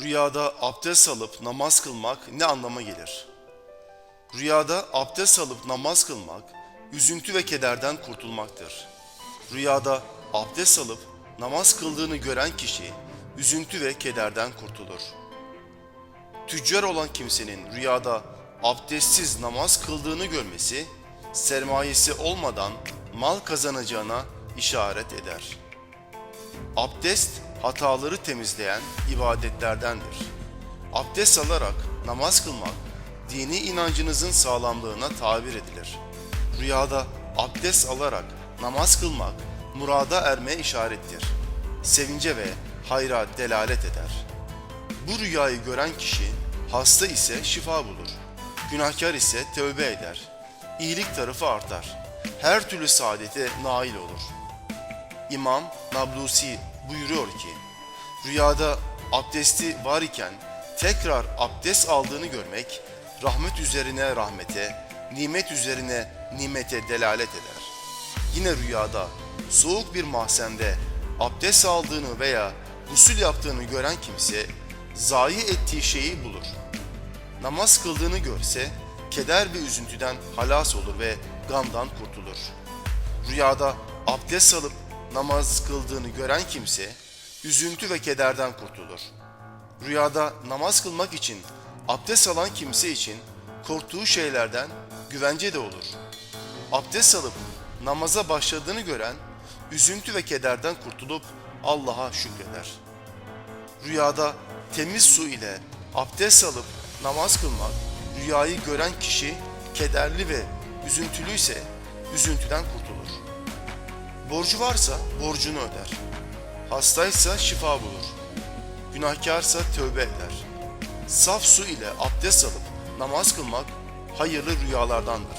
Rüyada abdest alıp namaz kılmak ne anlama gelir? Rüyada abdest alıp namaz kılmak, üzüntü ve kederden kurtulmaktır. Rüyada abdest alıp namaz kıldığını gören kişi, üzüntü ve kederden kurtulur. Tüccar olan kimsenin rüyada abdestsiz namaz kıldığını görmesi, sermayesi olmadan mal kazanacağına işaret eder. Abdest hataları temizleyen ibadetlerdendir. Abdest alarak namaz kılmak dini inancınızın sağlamlığına tabir edilir. Rüyada abdest alarak namaz kılmak murada erme işarettir. Sevince ve hayra delalet eder. Bu rüyayı gören kişi hasta ise şifa bulur. Günahkar ise tövbe eder. İyilik tarafı artar. Her türlü saadete nail olur. İmam Nablusi buyuruyor ki, rüyada abdesti var iken tekrar abdest aldığını görmek, rahmet üzerine rahmete, nimet üzerine nimete delalet eder. Yine rüyada soğuk bir mahzende abdest aldığını veya gusül yaptığını gören kimse, zayi ettiği şeyi bulur. Namaz kıldığını görse, keder ve üzüntüden halas olur ve gamdan kurtulur. Rüyada abdest alıp namaz kıldığını gören kimse üzüntü ve kederden kurtulur. Rüyada namaz kılmak için abdest alan kimse için korktuğu şeylerden güvence de olur. Abdest alıp namaza başladığını gören üzüntü ve kederden kurtulup Allah'a şükreder. Rüyada temiz su ile abdest alıp namaz kılmak, rüyayı gören kişi kederli ve üzüntülüyse üzüntüden kurtulur. Borcu varsa borcunu öder. Hastaysa şifa bulur. Günahkarsa tövbe eder. Saf su ile abdest alıp namaz kılmak hayırlı rüyalardandır.